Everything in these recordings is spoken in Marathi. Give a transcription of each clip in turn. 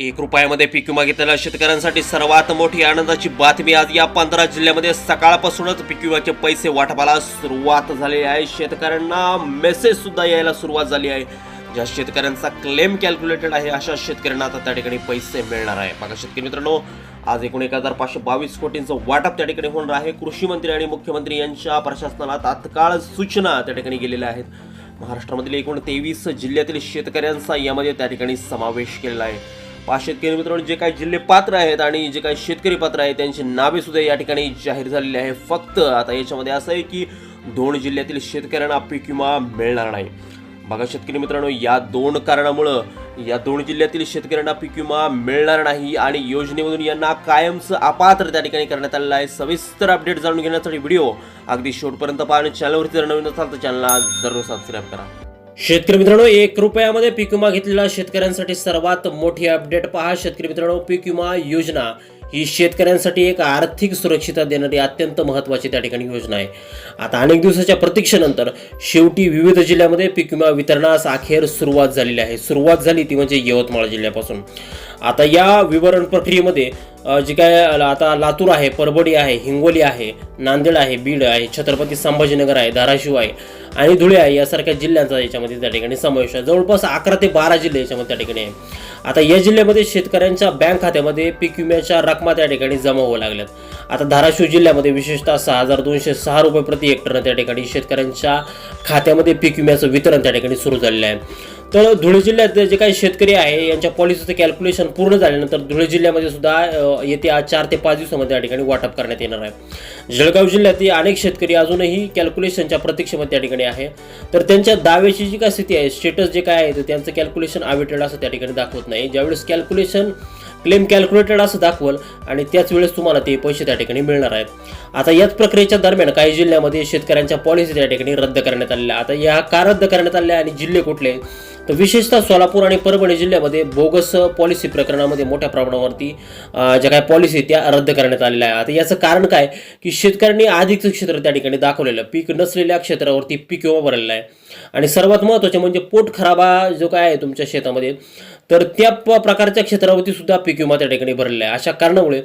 एक रुपयामध्ये पीक विमा घेतलेल्या शेतकऱ्यांसाठी सर्वात मोठी आनंदाची बातमी आज या पंधरा जिल्ह्यामध्ये. सकाळपासूनच पीक विम्याचे पैसे वाटपाला सुरुवात झाली आहे. शेतकऱ्यांना मेसेज सुद्धा यायला सुरुवात झाली आहे. ज्या शेतकऱ्यांचा क्लेम कॅल्क्युलेटेड आहे अशा शेतकऱ्यांना आता त्या ठिकाणी पैसे मिळणार आहे. बघा शेतकरी मित्रांनो आज एकूण एक हजार पाचशे बावीस कोटींचं वाटप त्या ठिकाणी होणार आहे. कृषी मंत्री आणि मुख्यमंत्री यांच्या प्रशासनाला तात्काळ सूचना त्या ठिकाणी गेलेल्या आहेत. महाराष्ट्रामधील एकूण तेवीस जिल्ह्यातील शेतकऱ्यांचा यामध्ये त्या ठिकाणी समावेश केलेला आहे. पाच शेतकरी मित्रांनो जे काही जिल्हे पात्र आहेत आणि जे काही शेतकरी पात्र आहेत त्यांची नावे सुद्धा या ठिकाणी जाहीर झालेली आहे फक्त आता याच्यामध्ये असं आहे की दोन जिल्ह्यातील शेतकऱ्यांना पीक विमा मिळणार नाही. बघा शेतकरी मित्रांनो या दोन कारणामुळं या दोन जिल्ह्यातील शेतकऱ्यांना पीक विमा मिळणार नाही आणि योजनेमधून यांना कायमचं अपात्र त्या ठिकाणी करण्यात आलेलं आहे. सविस्तर अपडेट जाणून घेण्यासाठी व्हिडिओ अगदी शेवटपर्यंत पहा आणि चॅनलवरती जर नवीन असाल तर चॅनलला जरूर सबस्क्राईब करा. शेतकरी मित्रांनो एक रुपयामध्ये पीक विमा घेतलेला शेतकऱ्यांसाठी सर्वात मोठी अपडेट पहा. शेतकरी मित्रांनो पीक विमा योजना ही शेतकऱ्यांसाठी एक आर्थिक सुरक्षितता देणारी अत्यंत महत्त्वाची त्या ठिकाणी योजना आहे. आता अनेक दिवसाच्या प्रतीक्षेनंतर शेवटी विविध जिल्ह्यामध्ये पीक विमा वितरणास अखेर सुरुवात झालेली आहे. सुरुवात झाली ती म्हणजे यवतमाळ जिल्ह्यापासून. आता या विवरण प्रक्रियेमध्ये जे काय आता लातूर आहे परभणी आहे हिंगोली आहे नांदेड आहे बीड आहे छत्रपती संभाजीनगर आहे धाराशिव आहे. आणि धुळे आहे यासारख्या जिल्ह्यांचा याच्यामध्ये त्या ठिकाणी समावेश आहे. जवळपास अकरा ते बारा जिल्हे याच्यामध्ये त्या ठिकाणी आहे. आता या जिल्ह्यामध्ये शेतकऱ्यांच्या बँक खात्यामध्ये पीक विम्याच्या रकमा त्या ठिकाणी जमा होऊ लागल्यात. आता धाराशिव जिल्ह्यामध्ये विशेषतः सहा हजार दोनशे सहा रुपये प्रति हेक्टरनं त्या ठिकाणी शेतकऱ्यांच्या खात्यामध्ये पीक विम्याचं वितरण त्या ठिकाणी सुरू झालेलं आहे. तर धुळे जिल्ह्यात जे काही शेतकरी आहे यांच्या पॉलिसीचं कॅल्क्युलेशन पूर्ण झाल्यानंतर धुळे जिल्ह्यामध्ये सुद्धा येत्या चार ते पाच दिवसामध्ये त्या ठिकाणी वाटप करण्यात येणार आहे. जळगाव जिल्ह्यातील अनेक शेतकरी अजूनही कॅल्क्युलेशनच्या प्रतीक्षेमध्ये त्या ठिकाणी आहे. तर त्यांच्या दाव्याची जी काय स्थिती आहे स्टेटस जे काय आहे तर त्यांचं कॅल्क्युलेशन अवेटेड असं त्या ठिकाणी दाखवत नाही. ज्यावेळेस कॅल्क्युलेशन क्लेम कॅल्क्युलेटेड असं दाखवल आणि त्याच वेळेस तुम्हाला ते पैसे त्या ठिकाणी मिळणार आहेत. आता याच प्रक्रियेच्या दरम्यान काही जिल्ह्यामध्ये शेतकऱ्यांच्या पॉलिसी त्या ठिकाणी रद्द करण्यात आलेल्या आता या का रद्द करण्यात आल्या आणि जिल्हे कुठले? तर विशेषतः सोलापूर आणि परभणी जिल्ह्यामध्ये बोगस पॉलिसी प्रकरणामध्ये मोठ्या प्रमाणावरती ज्या काही पॉलिसी त्या रद्द करण्यात आलेल्या आहे आता याचं कारण काय? की शेतकऱ्यांनी अधिकचं क्षेत्र त्या ठिकाणी दाखवलेलं पीक नसलेल्या क्षेत्रावरती पीक विमा भरलेला आहे. आणि सर्वात महत्त्वाचे म्हणजे पोट खराबा जो काय आहे तुमच्या शेतामध्ये तर त्या प- प्रकारच्या क्षेत्रावरती सुद्धा पीक विमा त्या ठिकाणी भरलेला आहे. अशा कारणामुळे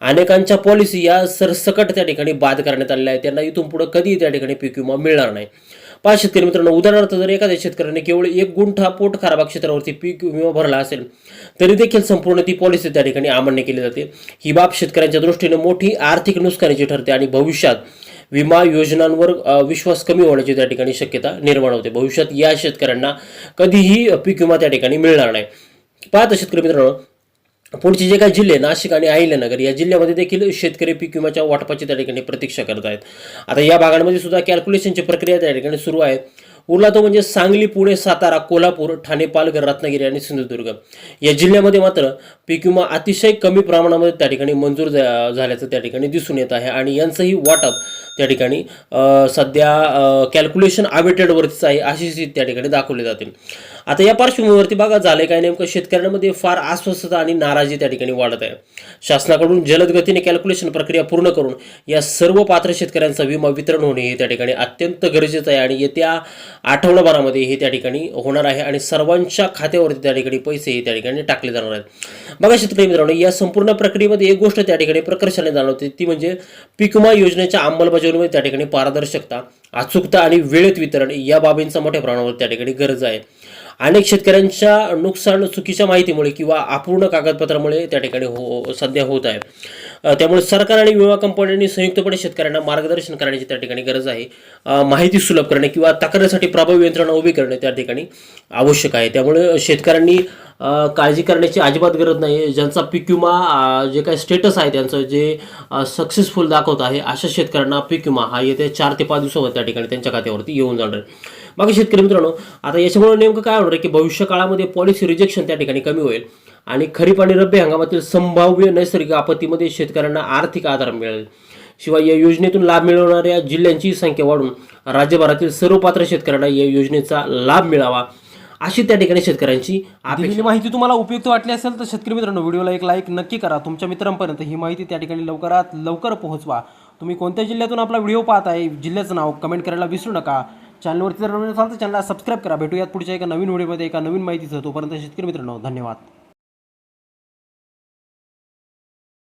अनेकांच्या पॉलिसी या सरसकट त्या ठिकाणी बाद करण्यात आलेल्या आहेत. त्यांना इथून पुढं कधीही त्या ठिकाणी पीक विमा मिळणार नाही. पहा शेतकरी मित्रांनो उदाहरणार्थ जर एखाद्या शेतकऱ्याने केवळ एक गुंठा पोट खराबा क्षेत्रावरती पीक विमा भरला असेल तरी देखील संपूर्ण ती पॉलिसी त्या ठिकाणी अमान्य केली जाते. ही बाब शेतकऱ्यांच्या दृष्टीने मोठी आर्थिक नुकसानीची ठरते आणि भविष्यात विमा योजनांवर विश्वास कमी होण्याची त्या ठिकाणी शक्यता निर्माण होते. भविष्यात या शेतकऱ्यांना कधीही पीक विमा त्या ठिकाणी मिळणार नाही. पाहता शेतकरी मित्रांनो पुढचे जे काही जिल्हे नाशिक आणि अहिल्यानगर या जिल्ह्यामध्ये देखील शेतकरी पीक विम्याच्या वाटपाची त्या ठिकाणी प्रतीक्षा करत आहेत. आता या भागांमध्ये सुद्धा कॅल्क्युलेशनची प्रक्रिया त्या ठिकाणी सुरू आहे. उरला तो म्हणजे सांगली पुणे सातारा कोल्हापूर ठाणे पालघर रत्नागिरी आणि सिंधुदुर्ग. या जिल्ह्यामध्ये मात्र पीक विमा अतिशय कमी प्रमाणामध्ये त्या ठिकाणी मंजूर झाल्याचं त्या ठिकाणी दिसून येत आहे आणि यांचंही वाटप त्या ठिकाणी सध्या कॅल्क्युलेशन अवेटेडवरतीच आहे अशी स्थिती त्या ठिकाणी दाखवली जाते. आता या पार्श्वभूमीवरती बघा झाले काय नेमकं? शेतकऱ्यांमध्ये फार अस्वस्थता आणि नाराजी त्या ठिकाणी वाढत आहे. शासनाकडून जलद गतीने कॅल्क्युलेशन प्रक्रिया पूर्ण करून या सर्व पात्र शेतकऱ्यांचा विमा वितरण होणे हे त्या ठिकाणी अत्यंत गरजेचं आहे आणि येत्या आठवडाभरामध्ये हे त्या ठिकाणी होणार आहे आणि सर्वांच्या खात्यावरती त्या ठिकाणी पैसे हे त्या ठिकाणी टाकले जाणार आहेत. बघा शेतकरी मित्रांनो या संपूर्ण प्रक्रियेमध्ये एक गोष्ट त्या ठिकाणी प्रकर्षाने जाणवते ती म्हणजे पीक विमा योजनेच्या अंमलबजावणीमध्ये त्या ठिकाणी पारदर्शकता अचूकता आणि वेळेत वितरण या बाबींचा मोठ्या प्रमाणावर त्या ठिकाणी गरज आहे. अनेक शेतकऱ्यांच्या नुकसान चुकीच्या माहितीमुळे किंवा अपूर्ण कागदपत्रामुळे त्या ठिकाणी हो सध्या होत आहे. त्यामुळे सरकार आणि विमा कंपन्यांनी संयुक्तपणे शेतकऱ्यांना मार्गदर्शन करण्याची त्या ठिकाणी गरज आहे. माहिती सुलभ करणे किंवा तक्रारीसाठी प्रभावी यंत्रणा उभी करणे त्या ठिकाणी आवश्यक आहे. त्यामुळे शेतकऱ्यांनी काळजी करण्याची अजिबात गरज नाही. ज्यांचा पीक विमा जे काही स्टेटस आहे त्यांचं जे सक्सेसफुल दाखवत आहे अशा शेतकऱ्यांना पीक विमा हा येत्या चार ते पाच दिवसावर त्या ठिकाणी त्यांच्या खात्यावरती येऊन जाणार आहे. बाकी शेतकरी मित्रांनो आता याच्यामुळे नेमकं काय होणार आहे की भविष्य काळामध्ये पॉलिसी रिजेक्शन त्या ठिकाणी कमी होईल आणि खरीप आणि रब्बी हंगामातील संभाव्य नैसर्गिक आपत्तीमध्ये शेतकऱ्यांना आर्थिक आधार मिळेल. शिवाय या योजनेतून लाभ मिळवणाऱ्या जिल्ह्यांची संख्या वाढून राज्यभरातील सर्व पात्र शेतकऱ्यांना या योजनेचा लाभ मिळावा अशी त्या ठिकाणी शेतकऱ्यांची आपली माहिती तुम्हाला उपयुक्त वाटली असेल तर शेतकरी मित्रांनो व्हिडिओला एक लाईक नक्की करा. तुमच्या मित्रांपर्यंत ही माहिती त्या ठिकाणी लवकरात लवकर पोहोचवा. तुम्ही कोणत्या जिल्ह्यातून आपला व्हिडिओ पाहताय जिल्ह्याचं नाव कमेंट करायला विसरू नका. चॅनलवरती जर नवीन असाल तर चॅनलला सबस्क्राईब करा. भेटूयात पुढच्या एका नवीन व्हिडिओमध्ये एका नवीन माहितीचं तोपर्यंत शेतकरी मित्रांनो धन्यवाद.